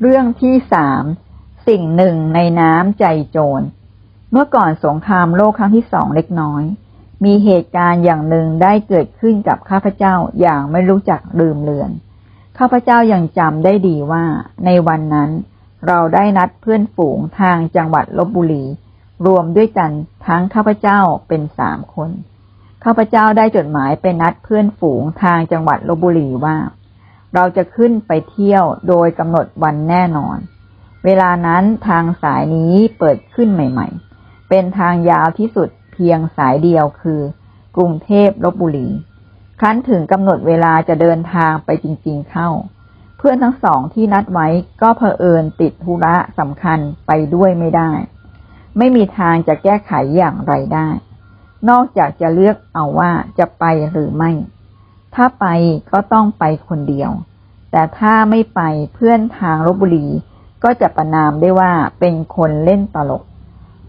เรื่องที่สามสิ่งหนึ่งในน้ำใจโจร เมื่อก่อนสงครามโลกครั้งที่สองเล็กน้อย มีเหตุการณ์อย่างหนึ่งได้เกิดขึ้นกับข้าพเจ้าอย่างไม่รู้จักลืมเลือน ข้าพเจ้ายังจำได้ดีว่า ในวันนั้น เราได้นัดเพื่อนฝูงทางจังหวัดลบบุรี รวมด้วยกันทั้งข้าพเจ้าเป็นสามคน ข้าพเจ้าได้จดหมายไปนัดเพื่อนฝูงทางจังหวัดลบบุรีว่า เราจะขึ้นไปเที่ยวโดยกำหนดวันแน่นอน เวลานั้นทางสายนี้เปิดขึ้นใหม่ ๆ เป็นทางยาวที่สุดเพียงสายเดียวคือ กรุงเทพลบบุรี ครั้นถึงกำหนดเวลาจะเดินทางไปจริง ๆ เข้า เพื่อนทั้งสองที่นัดไว้ก็เผอิญติดธุระสำคัญไปด้วยไม่ได้ ไม่มีทางจะแก้ไขอย่างไรได้ นอกจากจะเลือกเอาว่าจะไปหรือไม่ ถ้าไปก็ต้องไปคนเดียว แต่ถ้าไม่ไปเพื่อนทางลบบุรี ก็จะประนามได้ว่าเป็นคนเล่นตลก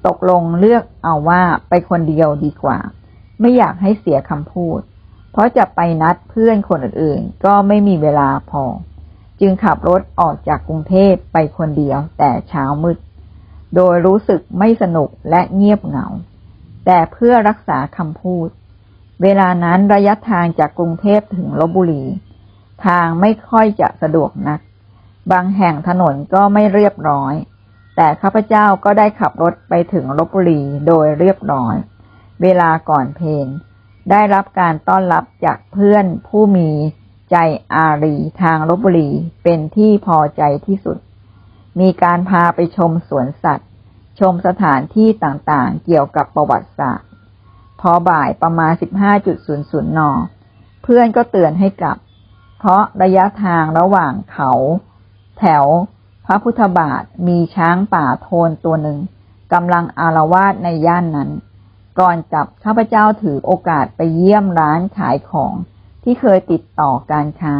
ตกลงเลือกเอาว่าไปคนเดียวดีกว่า ไม่อยากให้เสียคำพูด เพราะจะไปนัดเพื่อนคนอื่นๆ ก็ไม่มีเวลาพอ จึงขับรถออกจากกรุงเทพไปคนเดียวแต่เช้ามืด โดยรู้สึกไม่สนุกและเงียบเหงา แต่เพื่อรักษาคำพูด เวลานั้นระยะทางจากกรุงเทพถึงลบบุรี ทางไม่ค่อยจะสะดวกนัก บางแห่งถนนก็ไม่เรียบร้อย แต่ข้าพเจ้าก็ได้ขับรถไปถึงลบบุรีโดยเรียบร้อย เวลาก่อนเพลงได้รับการต้อนรับจากเพื่อนผู้มีใจอารีทางลบบุรีเป็นที่พอใจที่สุด มีการพาไปชมสวนสัตว์ ชมสถานที่ต่างๆ เกี่ยวกับประวัติศาสตร์ พอบ่ายประมาณ 15.00 น เพื่อนก็เตือนให้กลับ เพราะระยะทางระหว่างเขา แถวพระพุทธบาทมีช้างป่าโทนตัวหนึ่งกำลังอารวาสในย่านนั้น ก่อนกลับข้าพเจ้าถือโอกาสไปเยี่ยมร้านขายของที่เคยติดต่อการค้า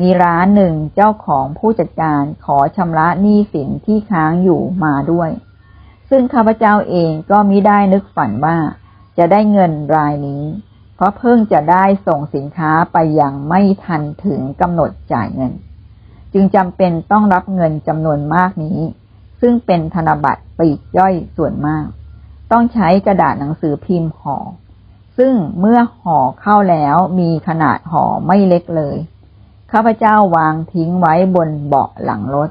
มีร้านหนึ่งเจ้าของผู้จัดการขอชำระหนี้สินที่ค้างอยู่มาด้วย ซึ่งข้าพเจ้าเองก็มิได้นึกฝันว่า จะได้เงินรายนี้ เพราะเพิ่งจะได้ส่งสินค้าไปอยังไม่ทันถึงกำหนดจ่ายเงิน จึงจำเป็นต้องรับเงินจำนวนมากนี้ ซึ่งเป็นธนบัตรปลีกย่อยส่วนมาก ต้องใช้กระดาษหนังสือพิมพ์ห่อซึ่งเมื่อห่อเข้าแล้วมีขนาดห่อไม่เล็กเลยข้าพเจ้าวางทิ้งไว้บนเบาะหลังรถ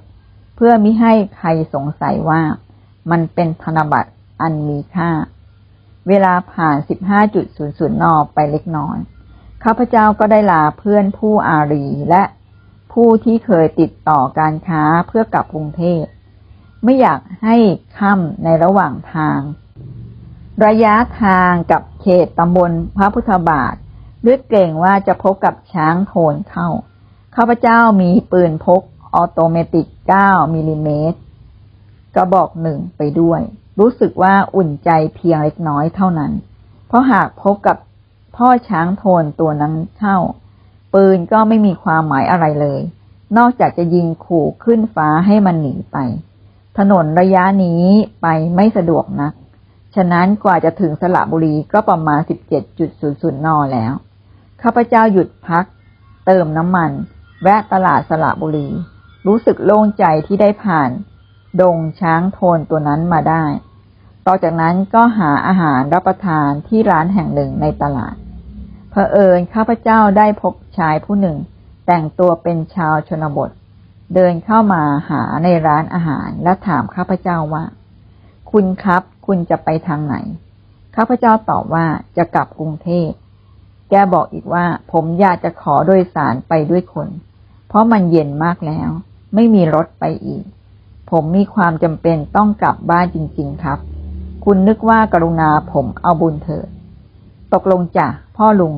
เพื่อมิให้ใครสงสัยว่ามันเป็นธนบัตรอันมีค่า เวลาผ่าน 15.00 น ไปเล็กน้อย ข้าพเจ้าก็ได้ลาเพื่อนผู้อารีและผู้ที่เคยติดต่อการค้าเพื่อกลับกรุงเทพ ไม่อยากให้ค่ำในระหว่างทาง ระยะทางกับเขตตำบลพระพุทธบาทด้วยเกรงว่าจะพบกับช้างโทนเข้า ข้าพเจ้ามีปืนพกออโตเมติก 9มิลลิเมตรกระบอกหนึ่งไปด้วย รู้สึกว่าอุ่นใจเพียงเล็กน้อยเท่านั้น เพราะหากพบกับพ่อช้างโทนตัวนั้นเข้า ปืนก็ไม่มีความหมายอะไรเลย นอกจากจะยิงขู่ขึ้นฟ้าให้มันหนีไป ถนนระยะนี้ไปไม่สะดวกนัก ฉะนั้นกว่าจะถึงสระบุรีก็ประมาณ 17.00 นแล้ว ข้าพเจ้าหยุดพัก เติมน้ำมัน แวะตลาดสระบุรี รู้สึกโล่งใจที่ได้ผ่าน ดงช้างโทนตัวนั้นมาได้ ต่อจากนั้นก็หาอาหารรับประทานที่ร้านแห่งหนึ่งในตลาดเผอิญข้าพเจ้าได้พบชายผู้หนึ่ง แต่งตัวเป็นชาวชนบท เดินเข้ามาหาในร้านอาหารและถามข้าพเจ้าว่า คุณครับคุณจะไปทางไหน ข้าพเจ้าตอบว่าจะกลับกรุงเทพแกบอกอีกว่าผมอยากจะขอโดยสารไปด้วยคน เพราะมันเย็นมากแล้ว ไม่มีรถไปอีก ผมมีความจำเป็นต้องกลับบ้านจริง ๆ ครับ คุณนึกว่ากรุณาผมเอาบุญเถิด ตกลงจ้ะพ่อลุง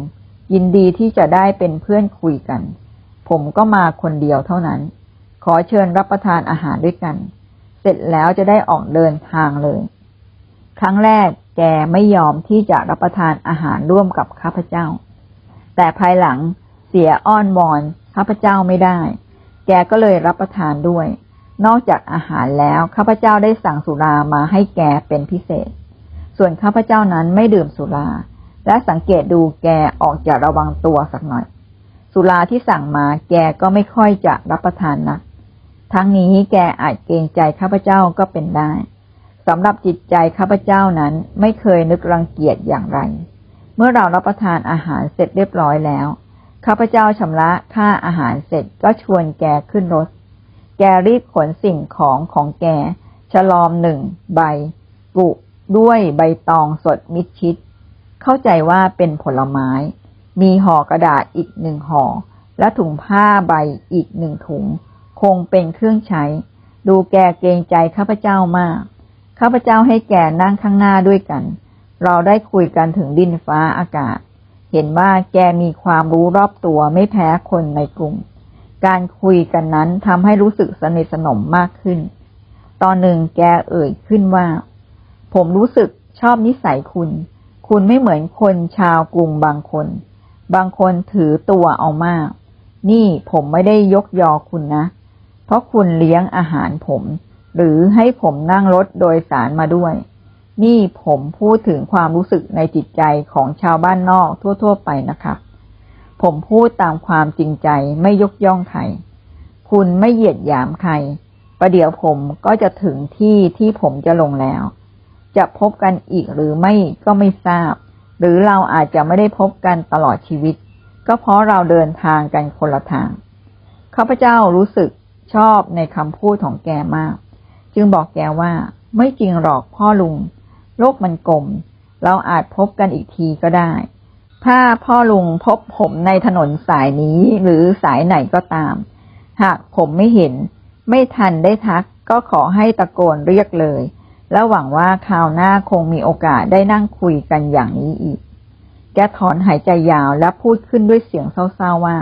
ยินดีที่จะได้เป็นเพื่อนคุยกัน ผมก็มาคนเดียวเท่านั้น ขอเชิญรับประทานอาหารด้วยกัน เสร็จแล้วจะได้ออกเดินทางเลย ครั้งแรกแกไม่ยอมที่จะรับประทานอาหารร่วมกับข้าพเจ้า แต่ภายหลังเสียอ้อนวอนข้าพเจ้าไม่ได้ แกก็เลยรับประทานด้วย นอกจากอาหารแล้วข้าพเจ้าได้สั่งสุรามาให้แกเป็นพิเศษ ส่วนข้าพเจ้านั้นไม่ดื่มสุรา และสังเกตดูแกออกจะระวังตัวสักหน่อย สุราที่สั่งมาแกก็ไม่ค่อยจะรับประทานนัก ทั้งนี้แกอาจเกรงใจข้าพเจ้าก็เป็นได้สำหรับจิตใจข้าพเจ้านั้นไม่เคยนึกรังเกียจอย่างไร เมื่อเรารับประทานอาหารเสร็จเรียบร้อยแล้วข้าพเจ้าชำระค่าอาหารเสร็จก็ชวนแกขึ้นรถ แกรีบขนสิ่งของของแก ฉลอมหนึ่งใบปุด้วยใบตองสดมิดชิด เข้าใจว่าเป็นผลไม้ มีห่อกระดาษอีกหนึ่งห่อ และถุงผ้าใบอีกหนึ่งถุง คงเป็นเครื่องใช้ ดูแกเกรงใจข้าพเจ้ามาก ข้าพเจ้าให้แกนั่งข้างหน้าด้วยกัน เราได้คุยกันถึงดินฟ้าอากาศ เห็นว่าแกมีความรู้รอบตัวไม่แพ้คนในกลุ่ม การคุยกันนั้นทำให้รู้สึกสนิทสนมมากขึ้น ตอนหนึ่งแกเอ่ยขึ้นว่า ผมรู้สึกชอบนิสัยคุณ คุณไม่เหมือนคนชาวกรุงบางคน บางคนถือตัวเอามาก นี่ผมไม่ได้ยกยอคุณนะ เพราะคุณเลี้ยงอาหารผม หรือให้ผมนั่งรถโดยสารมาด้วย นี่ผมพูดถึงความรู้สึกในจิตใจของชาวบ้านนอกทั่ว ๆ ไปนะครับ ผมพูดตามความจริงใจไม่ยกย่องใคร คุณไม่เหยียดหยามใคร ประเดี๋ยวผมก็จะถึงที่ที่ผมจะลงแล้ว จะพบกันอีกหรือไม่ก็ไม่ทราบ หรือเราอาจจะไม่ได้พบกันตลอดชีวิต ก็เพราะเราเดินทางกันคนละทาง ข้าพเจ้ารู้สึกชอบในคำพูดของแกมาก จึงบอกแกว่าไม่จริงหรอกพ่อลุง โลกมันกลม เราอาจพบกันอีกทีก็ได้ ถ้าพ่อลุงพบผมในถนนสายนี้หรือสายไหนก็ตาม หากผมไม่เห็น ไม่ทันได้ทัก ก็ขอให้ตะโกนเรียกเลย และหวังว่าคราวหน้าคงมีโอกาสได้นั่งคุยกันอย่างนี้อีก แกถอนหายใจยาวและพูดขึ้นด้วยเสียงเศร้าๆว่า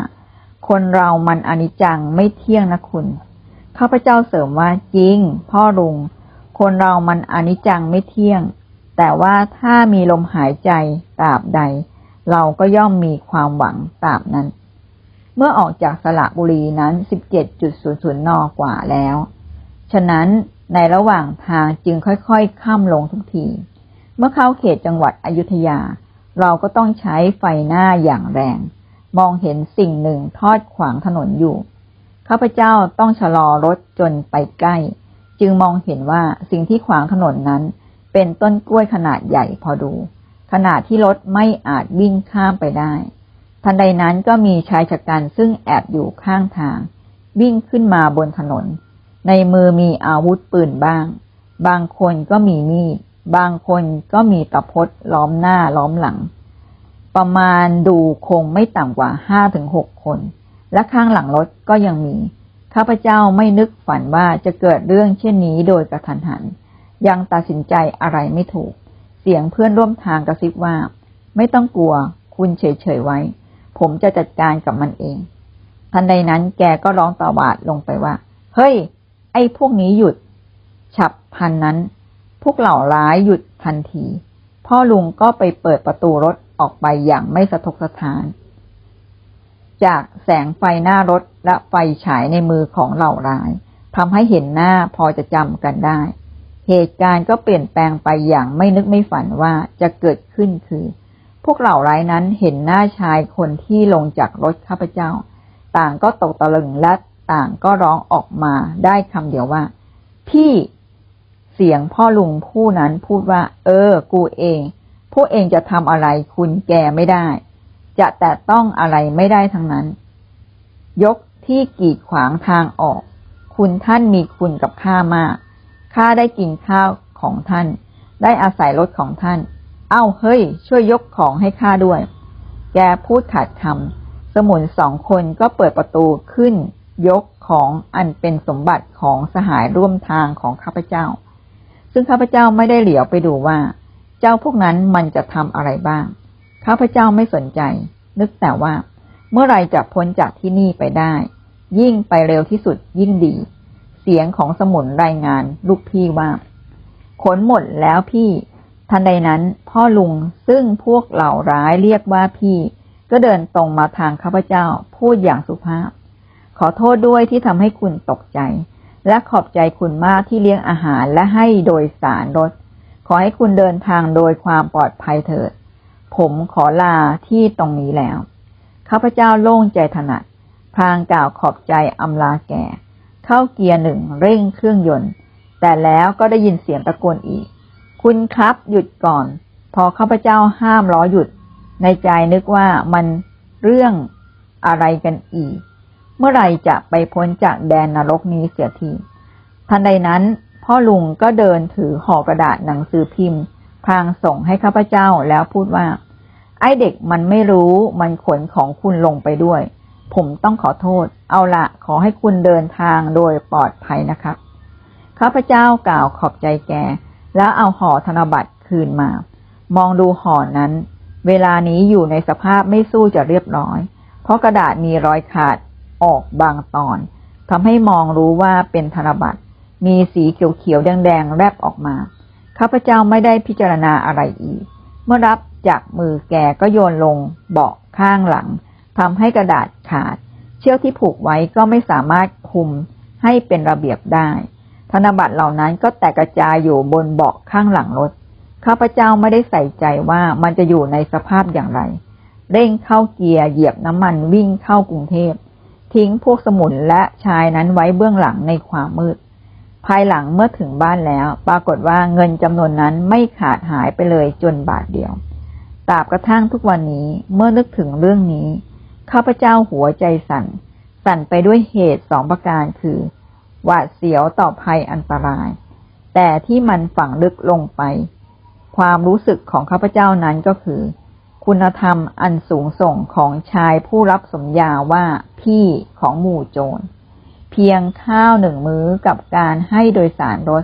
คนเรามันอนิจจังไม่เที่ยงนะคุณข้าพเจ้าเสริมว่าจริง พ่อลุง คนเรามันอนิจจังไม่เที่ยง แต่ว่าถ้ามีลมหายใจตราบใด เราก็ย่อมมีความหวังตาบนั้น เมื่อออกจากสระบุรีนั้น 17.00 นกว่าแล้ว ฉะนั้นในระหว่างทางจึงค่อยๆข้ามลงทุกที เมื่อเข้าเขตจังหวัดอยุธยา เราก็ต้องใช้ไฟหน้าอย่างแรง มองเห็นสิ่งหนึ่งทอดขวางถนนอยู่ข้าพเจ้าต้องชะลอรถจนไปใกล้ จึงมองเห็นว่าสิ่งที่ขวางถนนนั้น เป็นต้นกล้วยขนาดใหญ่พอดู ขนาดที่รถไม่อาจวิ่งข้ามไปได้ ทันใดนั้นก็มีชายชะกันซึ่งแอบอยู่ข้างทาง วิ่งขึ้นมาบนถนน ในมือมีอาวุธปืนบ้าง บางคนก็มีมีด บางคนก็มีตะพดล้อมหน้าล้อมหลัง ประมาณดูคงไม่ต่ำกว่าห้าถึงหกคน และข้างหลังรถก็ยังมี ข้าพเจ้าไม่นึกฝันว่าจะเกิดเรื่องเช่นนี้โดยกระทันหัน ยังตัดสินใจอะไรไม่ถูก เสียงเพื่อนร่วมทางกระซิบว่า ไม่ต้องกลัว คุณเฉยๆไว้ ผมจะจัดการกับมันเอง ทันใดนั้นแกก็ร้องตะวาดลงไปว่า เฮ้ย ไอ้พวกนี้หยุด ฉับพันนั้น พวกเหล่าร้ายหยุดทันที พ่อลุงก็ไปเปิดประตูรถออกไปอย่างไม่สะทกสะท้าน จากแสงไฟหน้ารถและไฟฉายในมือของเหล่าร้ายทำให้เห็นหน้าพอจะจำกันได้ เหตุการณ์ก็เปลี่ยนแปลงไปอย่างไม่นึกไม่ฝันว่าจะเกิดขึ้นคือ พวกเหล่าร้ายนั้นเห็นหน้าชายคนที่ลงจากรถข้าพเจ้า ต่างก็ตกตะลึงและต่างก็ร้องออกมาได้คำเดียวว่า พี่เสียงพ่อลุงผู้นั้นพูดว่า เออ กูเอง พวกเองจะทำอะไรคุณแกไม่ได้ จะแต่ต้องอะไรไม่ได้ทั้งนั้น ยกที่กีดขวางทางออก คุณท่านมีคุณกับข้ามาก ข้าได้กินข้าวของท่าน ได้อาศัยรถของท่าน เอ้าเฮ้ย ช่วยยกของให้ข้าด้วย แกพูดขาดคำสมุนสองคนก็เปิดประตูขึ้น ยกของอันเป็นสมบัติของสหายร่วมทางของข้าพเจ้า ซึ่งข้าพเจ้าไม่ได้เหลียวไปดูว่า เจ้าพวกนั้นมันจะทำอะไรบ้าง ข้าพเจ้าไม่สนใจ นึกแต่ว่า เมื่อไรจะพ้นจากที่นี่ไปได้ ยิ่งไปเร็วที่สุดยิ่งดี เสียงของสมุนรายงานลูกพี่ว่า ขนหมดแล้วพี่ ทันใดนั้นพ่อลุงซึ่งพวกเหล่าร้ายเรียกว่าพี่ ก็เดินตรงมาทางข้าพเจ้าพูดอย่างสุภาพ ขอโทษด้วยที่ทำให้คุณตกใจ และขอบใจคุณมากที่เลี้ยงอาหารและให้โดยสารรถ ขอให้คุณเดินทางโดยความปลอดภัยเถิด ผมขอลาที่ตรงนี้แล้วข้าพเจ้าโล่งใจถนัดพลางกล่าวขอบใจอำลาแก่ เข้าเกียร์หนึ่งเร่งเครื่องยนต์ แต่แล้วก็ได้ยินเสียงตะโกนอีก คุณครับหยุดก่อน พอข้าพเจ้าห้ามล้อหยุด ในใจนึกว่ามันเรื่องอะไรกันอีก เมื่อไรจะไปพ้นจากแดนนรกนี้เสียที ทันใดนั้น พ่อลุงก็เดินถือห่อกระดาษหนังสือพิมพ์พางส่งให้ข้าพเจ้าแล้วพูดว่า ไอเด็กมันไม่รู้มันขนของคุณลงไปด้วย ผมต้องขอโทษ เอาละขอให้คุณเดินทางโดยปลอดภัยนะครับ ข้าพเจ้ากล่าวขอบใจแก แล้วเอาห่อธนบัตรคืนมา มองดูห่อนั้น เวลานี้อยู่ในสภาพไม่สู้จะเรียบร้อย เพราะกระดาษมีรอยขาดออกบางตอนทำให้มองรู้ว่าเป็นธนบัตร มีสีเขียวๆแดงๆแลบออกมา ข้าพเจ้าไม่ได้พิจารณาอะไรอีก เมื่อรับจากมือแกก็โยนลงเบาะข้างหลัง ทำให้กระดาษขาด เชือกที่ผูกไว้ก็ไม่สามารถคุมให้เป็นระเบียบได้ ธนบัตรเหล่านั้นก็แตกกระจายอยู่บนเบาะข้างหลังรถข้าพเจ้าไม่ได้ใส่ใจว่ามันจะอยู่ในสภาพอย่างไร เร่งเข้าเกียร์เหยียบน้ำมันวิ่งเข้ากรุงเทพ ทิ้งพวกสมุนและชายนั้นไว้เบื้องหลังในความมืด ภายหลังเมื่อถึงบ้านแล้ว ปรากฏว่าเงินจำนวนนั้นไม่ขาดหายไปเลยจนบาทเดียวตราบกระทั่งทุกวันนี้เมื่อนึกถึงเรื่องนี้ ข้าพเจ้าหัวใจสั่น สั่นไปด้วยเหตุสองประการคือ หวาดเสียวต่อภัยอันตราย แต่ที่มันฝังลึกลงไป ความรู้สึกของข้าพเจ้านั้นก็คือ คุณธรรมอันสูงส่งของชายผู้รับสมญาว่าพี่ของหมู่โจร เพียงข้าวหนึ่งมื้อกับการให้โดยสารรถ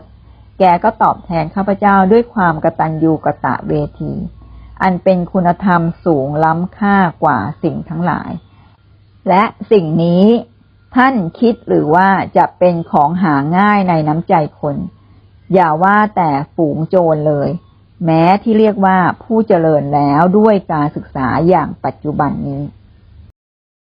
แกก็ตอบแทนข้าพเจ้าด้วยความกตัญญูกะตะเวที อันเป็นคุณธรรมสูงล้ำค่ากว่าสิ่งทั้งหลาย และสิ่งนี้ท่านคิดหรือว่าจะเป็นของหาง่ายในน้ำใจคน อย่าว่าแต่ฝูงโจรเลย แม้ที่เรียกว่าผู้เจริญแล้วด้วยการศึกษาอย่างปัจจุบันนี้